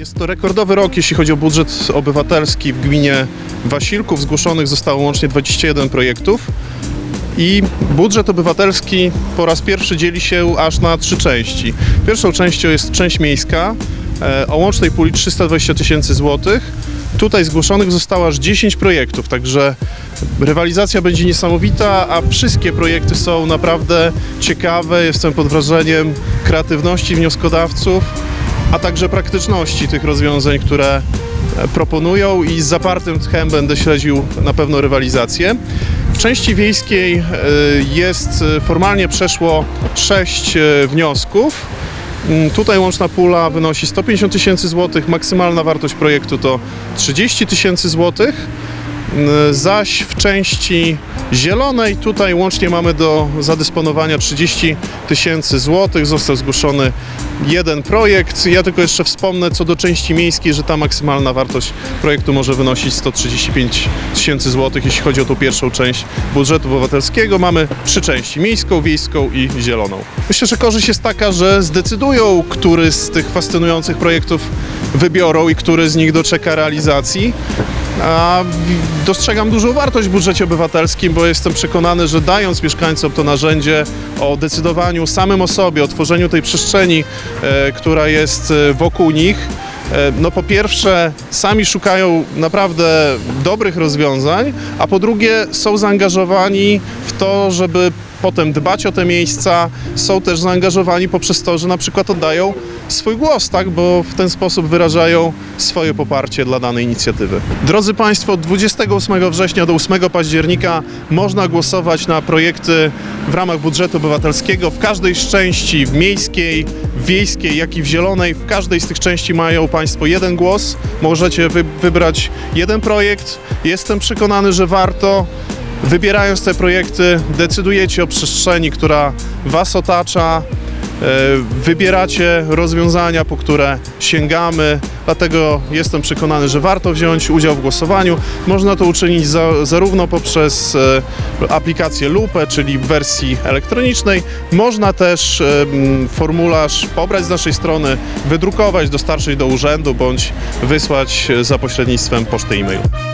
Jest to rekordowy rok, jeśli chodzi o budżet obywatelski w gminie Wasilków. Zgłoszonych zostało łącznie 21 projektów. I budżet obywatelski po raz pierwszy dzieli się aż na trzy części. Pierwszą częścią jest część miejska e, o łącznej puli 320 tysięcy złotych. Tutaj zgłoszonych zostało aż 10 projektów, także rywalizacja będzie niesamowita, a wszystkie projekty są naprawdę ciekawe. Jestem pod wrażeniem kreatywności wnioskodawców, a także praktyczności tych rozwiązań, które e, proponują i z zapartym tchem będę śledził na pewno rywalizację. W części wiejskiej e, jest, e, formalnie przeszło 6 wniosków. Mm, Tutaj łączna pula wynosi 150 tysięcy złotych, maksymalna wartość projektu to 30 tysięcy złotych. Mm, Zaś w części zielonej tutaj łącznie mamy do zadysponowania 30 tysięcy złotych. Został zgłoszony jeden projekt. Ja tylko jeszcze wspomnę co do części miejskiej, że ta maksymalna wartość projektu może wynosić 135 tysięcy złotych, jeśli chodzi o tą pierwszą część budżetu obywatelskiego. Mamy trzy części, miejską, wiejską i zieloną. Myślę, że korzyść jest taka, że zdecydują, który z tych fascynujących projektów wybiorą i który z nich doczeka realizacji. A dostrzegam dużą wartość w budżecie obywatelskim, bo jestem przekonany, że dając mieszkańcom to narzędzie o decydowaniu samym o sobie, o tworzeniu tej przestrzeni, e, która jest e, wokół nich, e, no po pierwsze sami szukają naprawdę dobrych rozwiązań, a po drugie są zaangażowani w to, żeby potem dbać o te miejsca, są też zaangażowani poprzez to, że na przykład oddają swój głos, tak, bo w ten sposób wyrażają swoje poparcie dla danej inicjatywy. Drodzy Państwo, od 28 września do 8 października można głosować na projekty w ramach budżetu obywatelskiego w każdej z części, w miejskiej, w wiejskiej, jak i w zielonej. W każdej z tych części mają Państwo jeden głos. Możecie wy- wybrać jeden projekt. Jestem przekonany, że warto. Wybierając te projekty, decydujecie o przestrzeni, która Was otacza, e, wybieracie rozwiązania, po które sięgamy. Dlatego jestem przekonany, że warto wziąć udział w głosowaniu. Można to uczynić za, zarówno poprzez e, aplikację Lupę, czyli w wersji elektronicznej. Można też e, formularz pobrać z naszej strony, wydrukować, dostarczyć do urzędu bądź wysłać za pośrednictwem poczty e-mail.